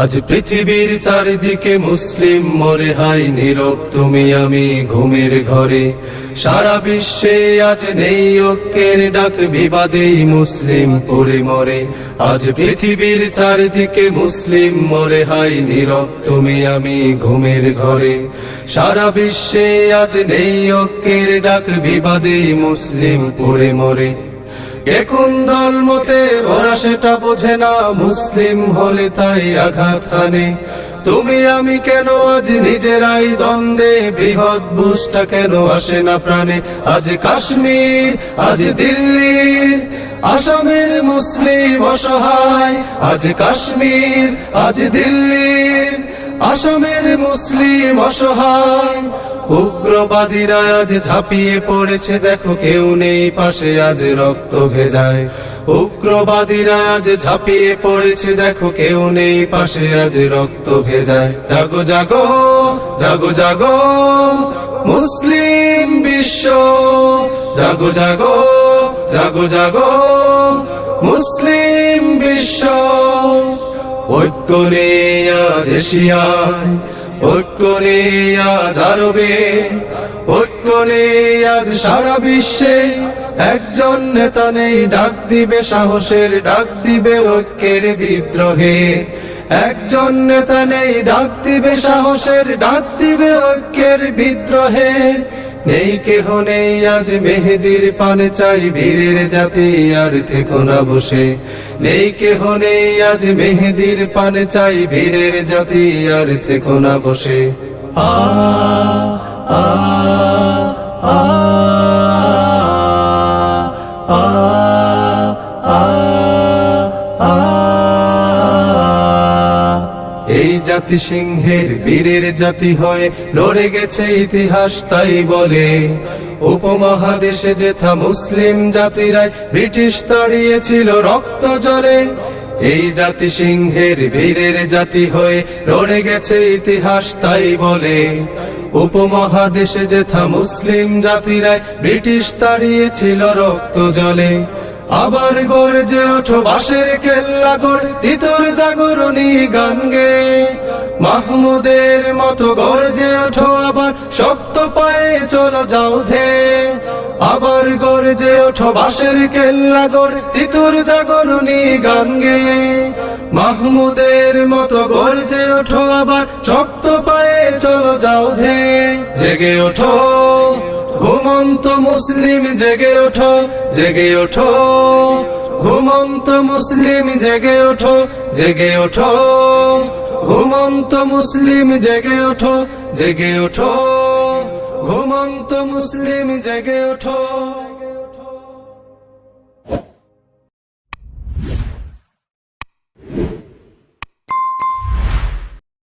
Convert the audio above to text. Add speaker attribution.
Speaker 1: আজ পৃথিবীর চারিদিকে মুসলিম মরে হাই নীরব, তুমি আমি ঘুমের ঘরে। সারা বিশ্বে আজ নেই ঐক্যের ডাক, বিবাদেই মুসলিম পড়ে মরে। আজ পৃথিবীর চারিদিকে মুসলিম মরে হাই নীরব, তুমি আমি ঘুমের ঘরে। সারা বিশ্বে আজ নেই ঐক্যের ডাক, বিবাদেই মুসলিম পড়ে মরে। কে দল মতে ওরা সেটা বোঝে না, মুসলিম হলে তাই আঘাত হানে। তুমি আমি কেন আজ নিজেরাই দ্বন্দ্বে? বৃহৎ বুঝটা কেন আসে না প্রাণে? আজ কাশ্মীর, আজ দিল্লির, আসামের মুসলিম অসহায়। আজ কাশ্মীর, আজ দিল্লির আসামের মুসলিম অসহায়, উগ্রবাদীরা আজ ঝাঁপিয়ে পড়েছে, দেখো কেউ নেই পাশে, আজ রক্ত ভেজায়। উগ্রবাদীরা আজ ঝাঁপিয়ে পড়েছে, দেখো কেউ নেই পাশে, আজ রক্ত ভেজায়। জাগো জাগো জাগো জাগো, মুসলিম বিশ্ব। জাগো জাগো জাগো জাগো, মুসলিম বিশ্ব। বিশ্বে। একজন নেতা নেই, ডাক দিবে সাহসের, ডাক দিবে ঐক্যের বিদ্রোহে। একজন নেতা নেই, ডাক দিবে সাহসের, ডাক দিবে ঐক্যের বিদ্রোহে। নেই কেহ নেই, আজ মেহেদির পানে চাই, বীরের জাতি আর থেকো না বসে। নেই কেহ নেই, আজ মেহেদির পানে চাই, বীরের জাতি আর থেকো না বসে। আ আ জাতি সিংহের বীরের জাতি হয়ে লড়ে গেছে ইতিহাস, তাই বলে। উপমহাদেশে যেথা মুসলিম জাতিরাই ব্রিটিশ তাড়িয়েছিল রক্ত জলে এই জাতি সিংহের বীরের জাতি হয়ে লড়ে গেছে ইতিহাস, তাই বলে। উপমহাদেশে যেথা মুসলিম জাতিরাই ব্রিটিশ তাড়িয়েছিল রক্ত জলে আবার গর্জে ওঠো বাঁশের কেল্লা গড়, তিতর জাগরণী গান গে। মাহমুদের মতো গর্জে ওঠো আবার, শক্ত পায়ে চলো যাও ধে। আবার গর্জে ওঠো বাঁশের কেল্লা গড়, তিতুর জাগরণী গান গে মাহমুদের মতো গর্জে ওঠো আবার, শক্ত পায়ে চলো যাও ধে। জেগে ওঠো, ঘুমন্ত মুসলিম জেগে ওঠো জেগে ওঠো। ঘুমন্ত মুসলিম জেগে ওঠো জেগে ওঠো। ঘুমন্ত মুসলিম জেগে ওঠো জেগে ওঠো। ঘুমন্ত মুসলিম জেগে ওঠো।